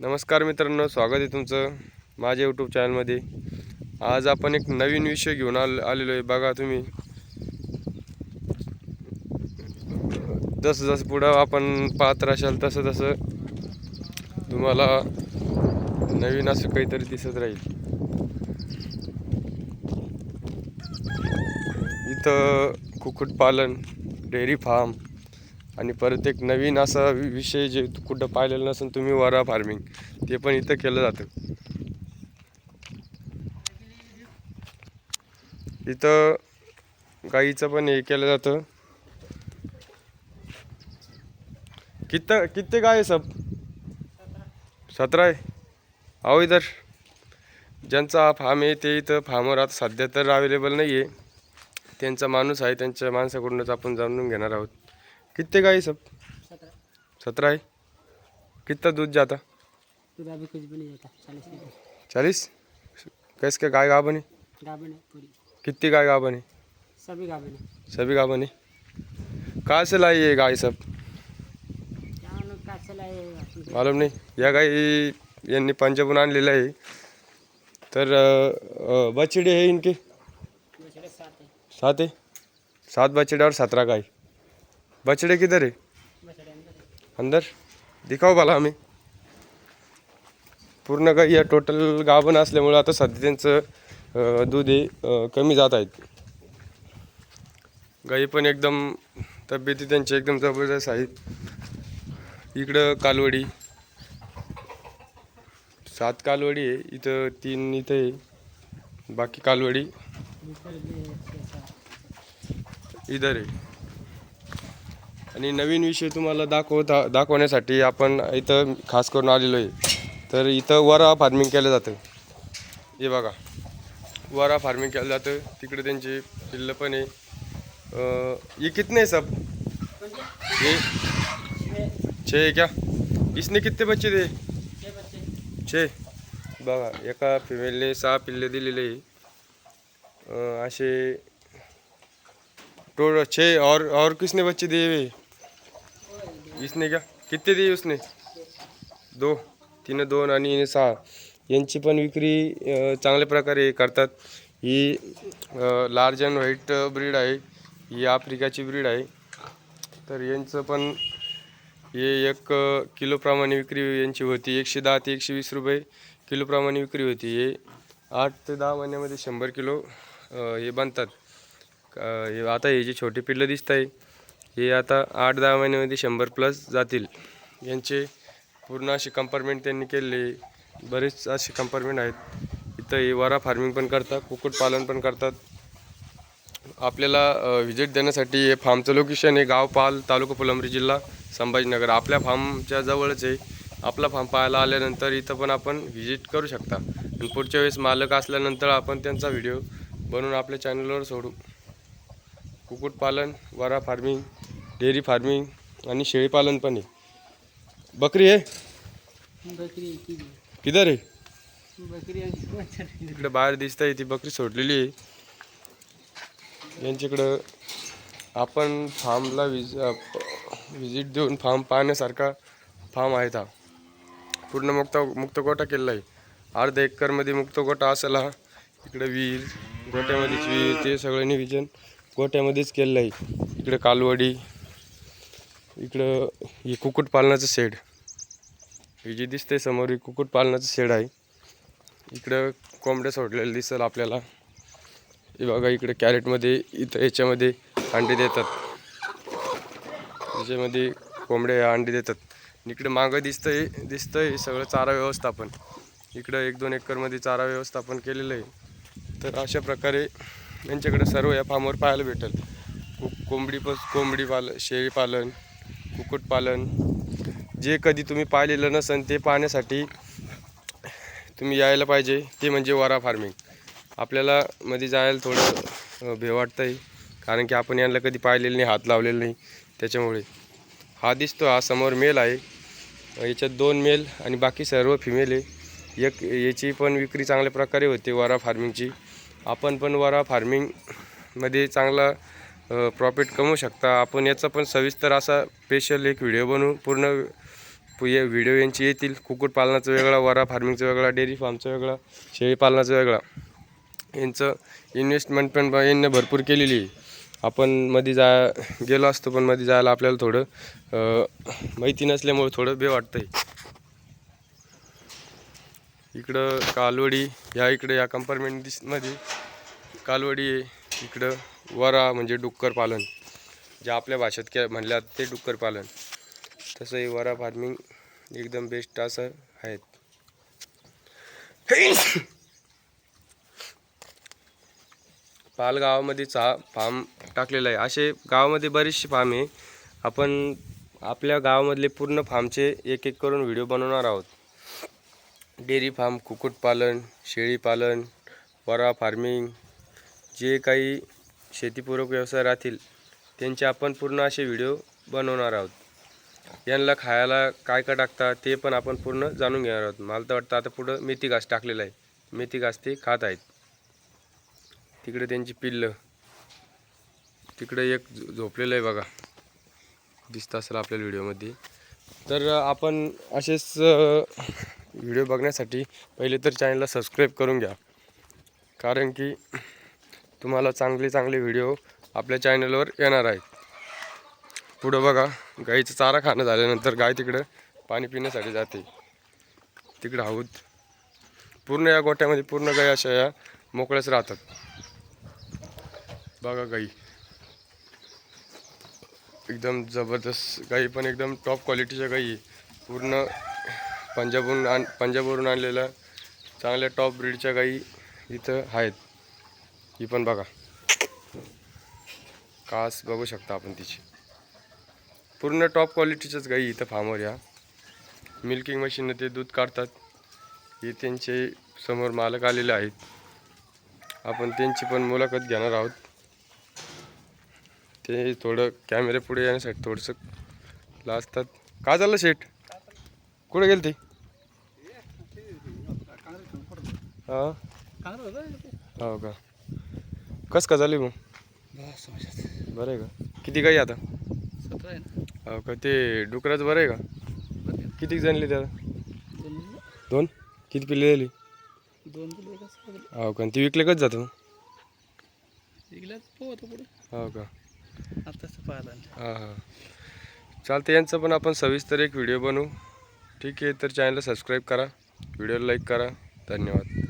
नमस्कार मित्रांनो स्वागत आहे तुमचं माझ्या यूट्यूब चॅनलमध्ये आज आपण एक नवीन विषय घेऊन आल आलेलो आहे. बघा तुम्ही. जसं जसं पुढं आपण पाहत राहाल तसं तसं तुम्हाला नवीन असं काहीतरी दिसत राहील. इथं कुक्कुटपालन डेअरी फार्म आणि परत एक नवीन असा विषय जे कुठं पाहिलेलं नसेल तुम्ही वरा फार्मिंग. ते पण इथं केलं जातं. इथं गाईचं पण हे केलं जातं. कित किती गाय आहे सब? सतरा आहे. अहो इधर. ज्यांचा फार्म आहे ते इथं फार्मवर आता सध्या तर अवेलेबल नाही आहे त्यांचा माणूस आहे त्यांच्या माणसाकडूनच आपण जाणून घेणार आहोत. कितने गाय सब? सत्रह। सत्रह है? कितना दूध जाता? पूरा अभी कुछ भी नहीं जाता चालीस लीटर चालीस? कैसे क्या गाय गाभन है? गाभिन है पूरी। कितनी गाय गाभन है? सभी गाभिन है। सभी गाभन है। कहाँ से लाई ये गाय सब? क्या लोग का चलाए अपन को मालूम नहीं। या गाय यांनी पंजाबहून आणलेलं आहे तर अ, अ, बछड़े है इनके? बछड़े सात है। सात है? सात बछड़े और सत्रह गाय। बछड़े किधर है? अंदर। दिखाओ बाला हमें। पूर्ण गाई या टोटल गाभण असल्यामुळं आता सध्या त्यांचं दूध हे कमी जात आहेत. गाई पण एकदम तब्येती त्यांची एकदम जबरदस्त आहेत. इकडं कालवडी. सात कालवडी आहे. इथं तीन इथं आहे बाकी कालवडी. इधर आहे आणि नवीन विषय तुम्हाला दाखवता दाखवण्यासाठी आपण इथं खास करून आलेलो आहे. तर इथं वरा फार्मिंग केलं जातं. हे बघा. वरा फार्मिंग केलं जातं. तिकडे त्यांचे पिल्लं पण आहे. ये कितने सब? ये छे क्या? इसने कितने बच्चे दे? छे. बघा एका फिमेलने सहा पिल्ले दिलेले आहे. असे. टोटल छे. और और किसने बच्चे दिए हुए इसने क्या? कितने दिए उसने? दो. तिनं दोन आणि हिने सहा. यांची पण विक्री चांगल्या प्रकारे करतात. ही लार्ज अँड व्हाईट ब्रीड आहे. ही आफ्रिकाची ब्रीड आहे. तर यांचं पण हे एक किलोप्रमाणे विक्री यांची होती. एकशे दहा ते एकशे वीस रुपये किलोप्रमाणे विक्री होती. हे आठ ते दहा महिन्यामध्ये शंभर किलो हे बनतात. हे आता हे जे छोटे पिल्लं दिसत आहे हे आता आठ दहा महिन्यामध्ये शंभर प्लस जातील. यांचे पूर्ण असे कंपार्टमेंट त्यांनी केले. बरेच असे कंपार्टमेंट आहेत. इथं हे वरा फार्मिंग पण करतात कुक्कुटपालन पण करतात. आपल्याला व्हिजिट देण्यासाठी हे फार्मचं लोकेशन हे गाव पाल तालुका फुलंबरी जिल्हा संभाजीनगर. आपल्या फार्मच्या जवळच आहे. आपला फार्म पाहायला आल्यानंतर इथं पण आपण व्हिजिट करू शकता. आणि पुढच्या वेळेस मालक असल्यानंतर आपण त्यांचा व्हिडिओ बनवून आपल्या चॅनलवर सोडू. कुक्कुटपालन वरा फार्मिंग डेअरी फार्मिंग आणि शेळीपालन पण आहे. बकरी आहे? बकरी। किधर आहे? बकरी इकडे बाहेर दिसत आहे ती बकरी सोडलेली आहे. यांच्याकडं आपण फार्मला विज विजिट देऊन फार्म पाहण्यासारखा फार्म आहे हा. पूर्ण मुक्त मुक्त गोटा केलेला आहे. अर्धा एकरमध्ये मुक्त गोटा असेल हा. इकडं विहीर गोट्यामध्येच विहीर ते सगळं नियोजन गोट्यामध्येच केलेलं आहे. इकडं कालवडी इकडं हे कुक्कुटपालनाचं शेड. हे जे दिसतंय समोर हे कुक्कुटपालनाचं शेड आहे. इकडं कोंबड्या सोडलेलं दिसेल आपल्याला. हे बघा इकडे कॅरेटमध्ये इथं याच्यामध्ये अंडे देतात. याच्यामध्ये कोंबड्या अंडे देतात. इकडं इकडे मागं दिसतंय दिसतंय सगळं चारा व्यवस्थापन. इकडं एक दोन एकरमध्ये चारा व्यवस्थापन केलेलं आहे. तर अशा प्रकारे यांच्याकडे सर्व या फार्मवर पाहायला भेटेल. को कोंबडी पण कोंबडी पालन शेळीपालन कुक्कुटपालन जे कधी तुम्ही पाहिलेलं नसन ते पाहण्यासाठी तुम्ही यायला पाहिजे. ते म्हणजे वरा फार्मिंग. आपल्याला मध्ये जायला थोडं भे वाटतं आहे कारण की आपण यांना कधी पाहिलेलं नाही हात लावलेला नाही. त्याच्यामुळे हा दिसतो हा समोर मेल आहे. याच्यात दोन मेल आणि बाकी सर्व फिमेल आहे. एक याची पण विक्री चांगल्या प्रकारे होते वरा फार्मिंगची. आपण पण वरा फार्मिंगमध्ये चांगला प्रॉफिट कमवू शकता. आपण याचा पण सविस्तर असा स्पेशल एक व्हिडिओ बनवू. पूर्ण पु- व्हिडिओ यांचे येतील. कुक्कुटपालनाचा वेगळा वरा फार्मिंगचा वेगळा डेअरी फार्मचा वेगळा शेळीपालनाचा वेगळा. यांचं इन्व्हेस्टमेंट पण यांनी भरपूर केलेली आहे. आपण मध्ये जा गेलो असतो पण मध्ये जायला आपल्याला थोडं माहिती नसल्यामुळे थोडं बे वाटतंय. इकडं कालवडी या इकडे या कंपार्टमेंटमध्ये कालवडी आहे. इकडं वरा म्हणजे डुक्कर पालन. जे आपल्या भाषेत के म्हणल्यात ते डुक्कर पालन. तसं हे वरा फार्मिंग एकदम बेस्ट असं आहेत. पाल गावामध्ये चा फार्म टाकलेला आहे. असे गावामध्ये बरेचसे फार्म आहे. आपण आपल्या गावामधले पूर्ण फार्मचे एक एक करून व्हिडिओ बनवणार आहोत. डेअरी फार्म कुक्कुटपालन शेळीपालन वरा फार्मिंग जे काही शेतीपूरक व्यवसाय राहतील त्यांचे आपण पूर्ण असे व्हिडिओ बनवणार आहोत. यांना खायला काय काय टाकतात ते पण आपण पूर्ण जाणून घेणार आहोत. मला तर वाटतं आता पुढं मेथी घास टाकलेलं आहे. मेथी घास ते खात आहेत. तिकडे त्यांची पिल्लं. तिकडे एक झो- झोपलेलं आहे बघा. दिसत असेल आपल्याला व्हिडिओमध्ये. तर आपण असेच व्हिडिओ बघण्यासाठी पहिले तर चॅनलला सबस्क्राईब करून घ्या. कारण की तुम्हाला चांगले चांगले व्हिडिओ आपल्या चॅनलवर येणार आहेत. पुढं बघा गाईचं चारा खाणं झाल्यानंतर गाय तिकडं पाणी पिण्यासाठी जाते. तिकडं आहोत पूर्ण या गोट्यामध्ये पूर्ण गाई अशा या मोकळ्याच राहतात. बघा गाई. एकदम जबरदस्त गाई पण एकदम टॉप क्वालिटीच्या गाई आहे. पूर्ण पंजाबहून आण पंजाबवरून आणलेल्या चांगल्या टॉप ब्रीडच्या गाई इथं आहेत. ही पण बघा कास बघू शकता आपण तिची पूर्ण टॉप क्वालिटीच्याच गाई इथं फार्मवर या मिल्किंग मशीननं ते दूध काढतात हे त्यांचे समोर मालक आलेले आहेत आपण त्यांची पण मुलाखत घेणार आहोत ते थोडं कॅमेरे पुढे येण्यासाठी थोडंसं लाजतात का झालं शेट कुठे गेल ते हां हो का कस का झाली मग? बरं आहे का? किती काही आता? हो का? ते डुकराचं बरं आहे का? किती जणली त्याला? दोन किती पिल्ले दिली एकच हो का? आणि ती विकले कच जातं इकल्याच पोहतो पुढे. हो का? पाहिला हां हां. चालतं यांचं पण आपण सविस्तर एक व्हिडिओ बनवू. ठीक आहे तर चॅनलला सबस्क्राईब करा. व्हिडिओला लाईक करा. धन्यवाद.